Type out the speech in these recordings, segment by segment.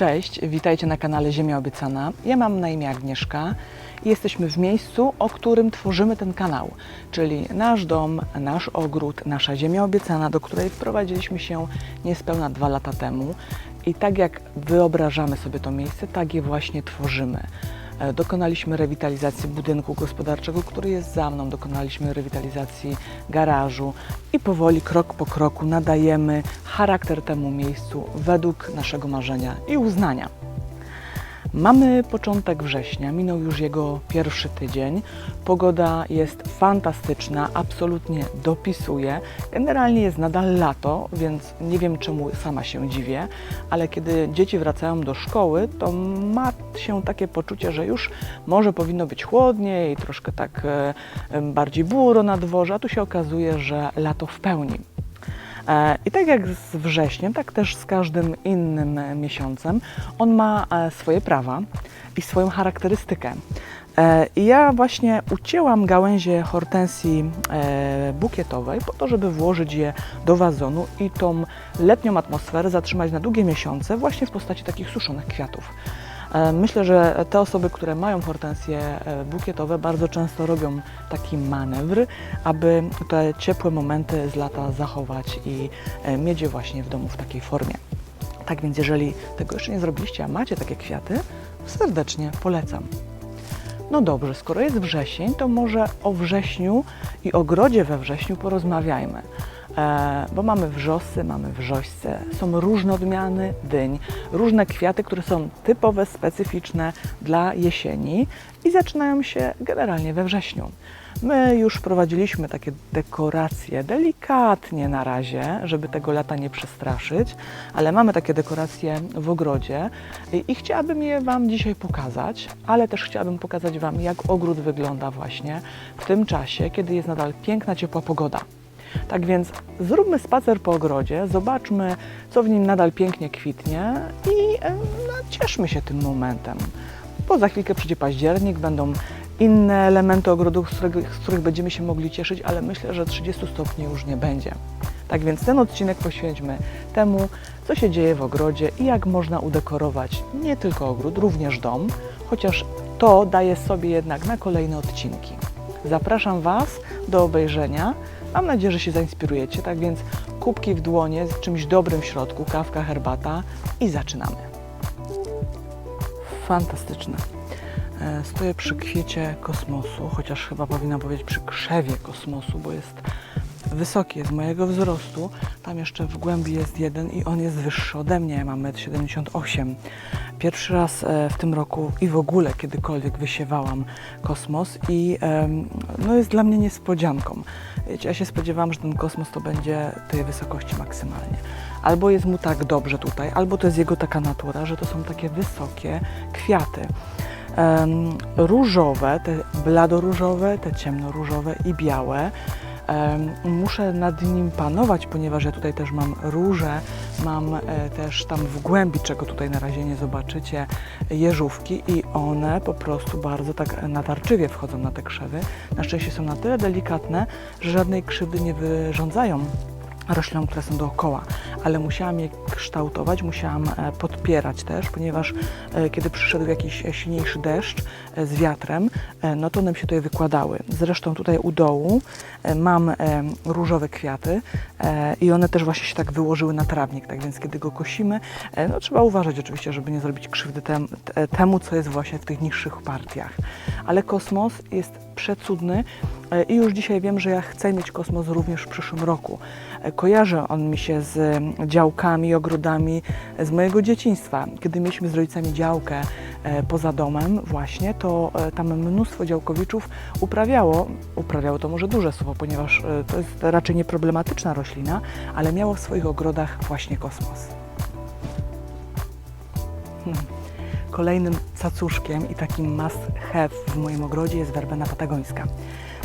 Cześć, witajcie na kanale Ziemia Obiecana. Ja mam na imię Agnieszka i jesteśmy w miejscu, o którym tworzymy ten kanał, czyli nasz dom, nasz ogród, nasza Ziemia Obiecana, do której wprowadziliśmy się niespełna dwa lata temu. I tak jak wyobrażamy sobie to miejsce, tak je właśnie tworzymy. E, Dokonaliśmy rewitalizacji budynku gospodarczego, który jest za mną. Dokonaliśmy rewitalizacji garażu i powoli, krok po kroku nadajemy charakter temu miejscu według naszego marzenia i uznania. Mamy początek września, minął już jego pierwszy tydzień. Pogoda jest fantastyczna, absolutnie dopisuje. Generalnie jest nadal lato, więc nie wiem czemu sama się dziwię, ale kiedy dzieci wracają do szkoły, to ma się takie poczucie, że już może powinno być chłodniej, troszkę tak e, bardziej buro na dworze, a tu się okazuje, że lato w pełni. E, I tak jak z wrześniem, tak też z każdym innym miesiącem, on ma e, swoje prawa i swoją charakterystykę. E, I ja właśnie ucięłam gałęzie hortensji bukietowej po to, żeby włożyć je do wazonu i tą letnią atmosferę zatrzymać na długie miesiące właśnie w postaci takich suszonych kwiatów. E, Myślę, że te osoby, które mają hortensje e, bukietowe, bardzo często robią taki manewr, aby te ciepłe momenty z lata zachować i e, mieć je właśnie w domu w takiej formie. Tak więc, jeżeli tego jeszcze nie zrobiliście, a macie takie kwiaty, serdecznie polecam. No dobrze, skoro jest wrzesień, to może o wrześniu i ogrodzie we wrześniu porozmawiajmy. E, bo mamy wrzosy, mamy wrzośce, są różne odmiany dyń, różne kwiaty, które są typowe, specyficzne dla jesieni i zaczynają się generalnie we wrześniu. My już prowadziliśmy takie dekoracje delikatnie na razie, żeby tego lata nie przestraszyć, ale mamy takie dekoracje w ogrodzie i, i chciałabym je Wam dzisiaj pokazać, ale też chciałabym pokazać Wam, jak ogród wygląda właśnie w tym czasie, kiedy jest nadal piękna, ciepła pogoda. Tak więc zróbmy spacer po ogrodzie, zobaczmy, co w nim nadal pięknie kwitnie i e, no, cieszmy się tym momentem. Bo za chwilkę przyjdzie październik, będą inne elementy ogrodu, z, których- z których będziemy się mogli cieszyć, ale myślę, że 30 stopni już nie będzie. Tak więc ten odcinek poświęćmy temu, co się dzieje w ogrodzie i jak można udekorować nie tylko ogród, również dom, chociaż to daje sobie jednak na kolejne odcinki. Zapraszam Was do obejrzenia. Mam nadzieję, że się zainspirujecie. Tak więc kubki w dłonie z czymś dobrym w środku, kawka, herbata i zaczynamy. Fantastyczne. E, Stoję przy kwiecie kosmosu, chociaż chyba powinnam powiedzieć przy krzewie kosmosu, bo jest wysoki, jest mojego wzrostu. Tam jeszcze w głębi jest jeden i on jest wyższy ode mnie, ja mam 1,78 m. Pierwszy raz e, w tym roku i w ogóle kiedykolwiek wysiewałam kosmos i no jest dla mnie niespodzianką. Wiecie, ja się spodziewałam, że ten kosmos to będzie tej wysokości maksymalnie. Albo jest mu tak dobrze tutaj, albo to jest jego taka natura, że to są takie wysokie kwiaty. Różowe, te bladoróżowe, te ciemnoróżowe i białe. Muszę nad nim panować, ponieważ ja tutaj też mam róże, mam e, też tam w głębi, czego tutaj na razie nie zobaczycie, jeżówki i one po prostu bardzo tak natarczywie wchodzą na te krzewy. Na szczęście są na tyle delikatne, że żadnej krzywdy nie wyrządzają roślinom, które są dookoła, ale musiałam je kształtować, musiałam e, podpierać też, ponieważ e, kiedy przyszedł jakiś e, silniejszy deszcz z wiatrem, no to one mi się tutaj wykładały. Zresztą tutaj u dołu mam różowe kwiaty i one też właśnie się tak wyłożyły na trawnik, tak więc kiedy go kosimy, no trzeba uważać oczywiście, żeby nie zrobić krzywdy tem, te- temu, co jest właśnie w tych niższych partiach. Ale kosmos jest przecudny e, i już dzisiaj wiem, że ja chcę mieć kosmos również w przyszłym roku. E, Kojarzy on mi się z em, działkami, ogrodami e, z mojego dzieciństwa. Kiedy mieliśmy z rodzicami działkę poza domem właśnie, to tam mnóstwo działkowiczów uprawiało, uprawiało to może duże słowo, ponieważ to jest raczej nieproblematyczna roślina, ale miało w swoich ogrodach właśnie kosmos. Kolejnym cacuszkiem i takim must have w moim ogrodzie jest werbena patagońska.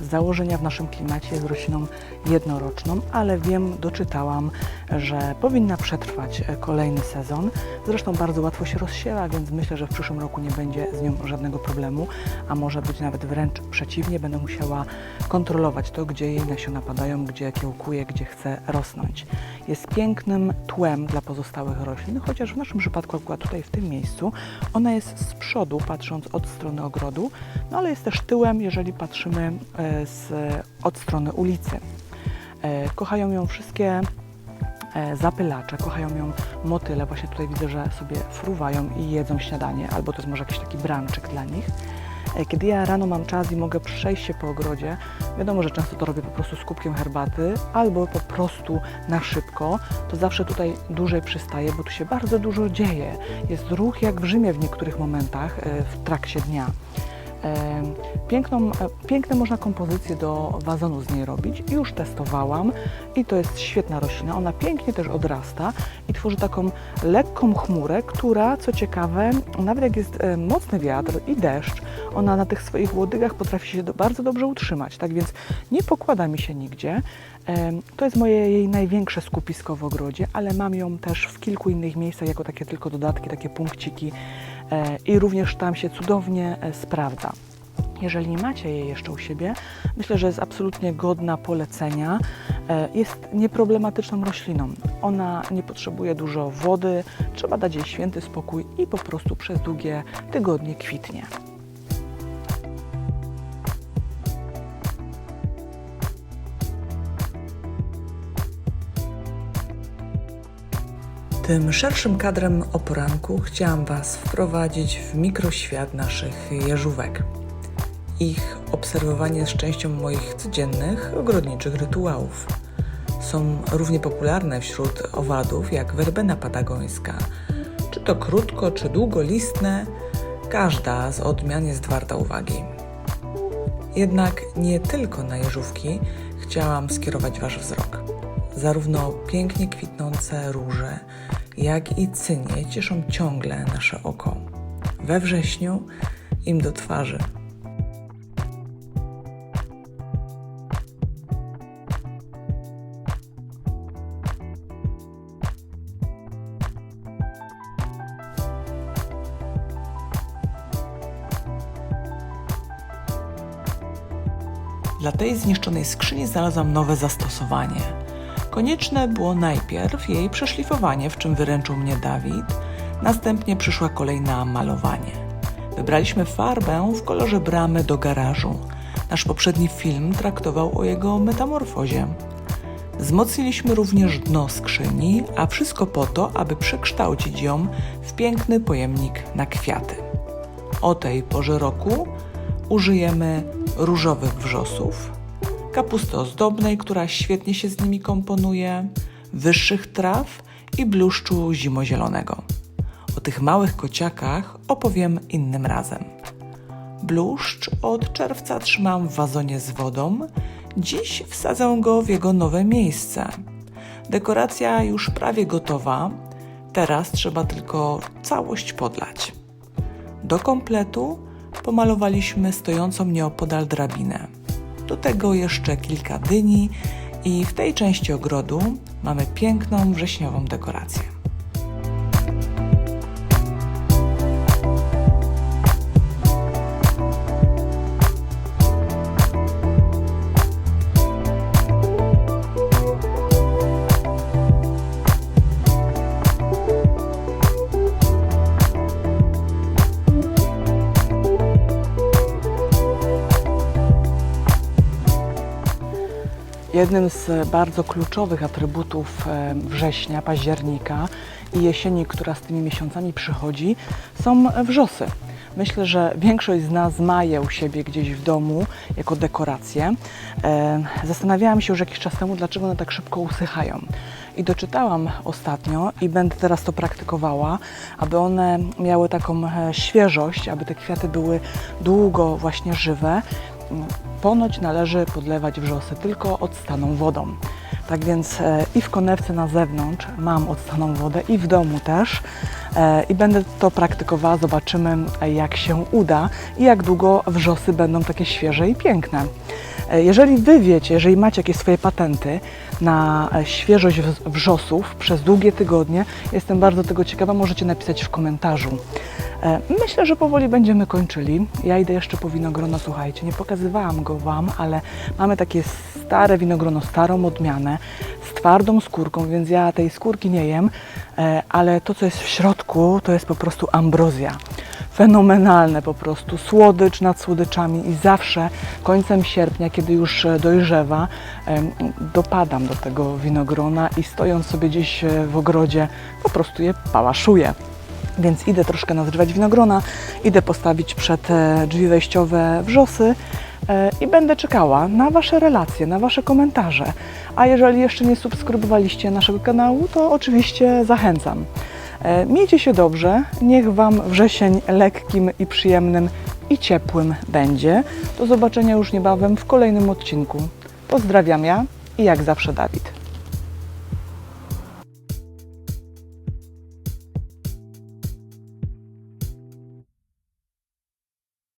Z założenia w naszym klimacie jest rośliną jednoroczną, ale wiem, doczytałam, że powinna przetrwać e, kolejny sezon. Zresztą bardzo łatwo się rozsiewa, więc myślę, że w przyszłym roku nie będzie z nią żadnego problemu, a może być nawet wręcz przeciwnie, będę musiała kontrolować to, gdzie jej nasiona padają, gdzie kiełkuje, gdzie chce rosnąć. Jest pięknym tłem dla pozostałych roślin, chociaż w naszym przypadku akurat tutaj w tym miejscu ona jest z przodu, patrząc od strony ogrodu, no ale jest też tyłem, jeżeli patrzymy e, z, od strony ulicy. E, Kochają ją wszystkie e, zapylacze, kochają ją motyle. Właśnie tutaj widzę, że sobie fruwają i jedzą śniadanie, albo to jest może jakiś taki branczyk dla nich. E, Kiedy ja rano mam czas i mogę przejść się po ogrodzie, wiadomo, że często to robię po prostu z kubkiem herbaty, albo po prostu na szybko, to zawsze tutaj dłużej przystaję, bo tu się bardzo dużo dzieje. Jest ruch jak w Rzymie w niektórych momentach w trakcie dnia. Piękną, e, piękne można kompozycje do wazonu z niej robić. Już testowałam i to jest świetna roślina. Ona pięknie też odrasta i tworzy taką lekką chmurę, która, co ciekawe, nawet jak jest mocny wiatr i deszcz, ona na tych swoich łodygach potrafi się bardzo dobrze utrzymać. Tak więc nie pokłada mi się nigdzie. To jest moje jej największe skupisko w ogrodzie, ale mam ją też w kilku innych miejscach jako takie tylko dodatki, takie punkciki i również tam się cudownie e, sprawdza. Jeżeli nie macie jej jeszcze u siebie, myślę, że jest absolutnie godna polecenia. E, Jest nieproblematyczną rośliną. Ona nie potrzebuje dużo wody, trzeba dać jej święty spokój i po prostu przez długie tygodnie kwitnie. Tym szerszym kadrem o poranku chciałam Was wprowadzić w mikroświat naszych jeżówek. Ich obserwowanie jest częścią moich codziennych ogrodniczych rytuałów. Są równie popularne wśród owadów jak werbena patagońska. Czy to krótko, czy długolistne, każda z odmian jest warta uwagi. Jednak nie tylko na jeżówki chciałam skierować Wasz wzrok. Zarówno pięknie kwitnące róże, jak i cynie cieszą ciągle nasze oko. We wrześniu im do twarzy. Dla tej zniszczonej skrzyni znalazłam nowe zastosowanie. Konieczne było najpierw jej przeszlifowanie, w czym wyręczył mnie Dawid, następnie przyszła kolej na malowanie. Wybraliśmy farbę w kolorze bramy do garażu. Nasz poprzedni film traktował o jego metamorfozie. Wzmocniliśmy również dno skrzyni, a wszystko po to, aby przekształcić ją w piękny pojemnik na kwiaty. O tej porze roku użyjemy różowych wrzosów, kapusty ozdobnej, która świetnie się z nimi komponuje, wyższych traw i bluszczu zimozielonego. O tych małych kociakach opowiem innym razem. Bluszcz od czerwca trzymam w wazonie z wodą. Dziś wsadzę go w jego nowe miejsce. Dekoracja już prawie gotowa. Teraz trzeba tylko całość podlać. Do kompletu pomalowaliśmy stojącą nieopodal drabinę. Do tego jeszcze kilka dyni i w tej części ogrodu mamy piękną wrześniową dekorację. Jednym z bardzo kluczowych atrybutów e, września, października i jesieni, która z tymi miesiącami przychodzi, są wrzosy. Myślę, że większość z nas ma je u siebie gdzieś w domu jako dekorację. E, Zastanawiałam się już jakiś czas temu, dlaczego one tak szybko usychają. I doczytałam ostatnio i będę teraz to praktykowała, aby one miały taką e, świeżość, aby te kwiaty były długo właśnie żywe. Ponoć należy podlewać wrzosy tylko odstaną wodą. Tak więc e, i w konewce na zewnątrz mam odstaną wodę i w domu też. e, i będę to praktykowała. Zobaczymy, e, jak się uda i jak długo wrzosy będą takie świeże i piękne. Jeżeli Wy wiecie, jeżeli macie jakieś swoje patenty na świeżość wrzosów przez długie tygodnie, jestem bardzo tego ciekawa, możecie napisać w komentarzu. E, Myślę, że powoli będziemy kończyli. Ja idę jeszcze po winogrono, słuchajcie, nie pokazywałam go Wam, ale mamy takie stare winogrono, starą odmianę z twardą skórką, więc ja tej skórki nie jem, e, ale to, co jest w środku, to jest po prostu ambrozja fenomenalne po prostu, słodycz nad słodyczami i zawsze końcem sierpnia, kiedy już e, dojrzewa, dopadam do tego winogrona i stojąc sobie gdzieś w ogrodzie, po prostu je pałaszuję. Więc idę troszkę nazrywać winogrona, idę postawić przed e, drzwi wejściowe wrzosy e, i będę czekała na Wasze relacje, na Wasze komentarze. A jeżeli jeszcze nie subskrybowaliście naszego kanału, to oczywiście zachęcam. E, Miejcie się dobrze, niech Wam wrzesień lekkim i przyjemnym i ciepłym będzie. Do zobaczenia już niebawem w kolejnym odcinku. Pozdrawiam ja i jak zawsze Dawid.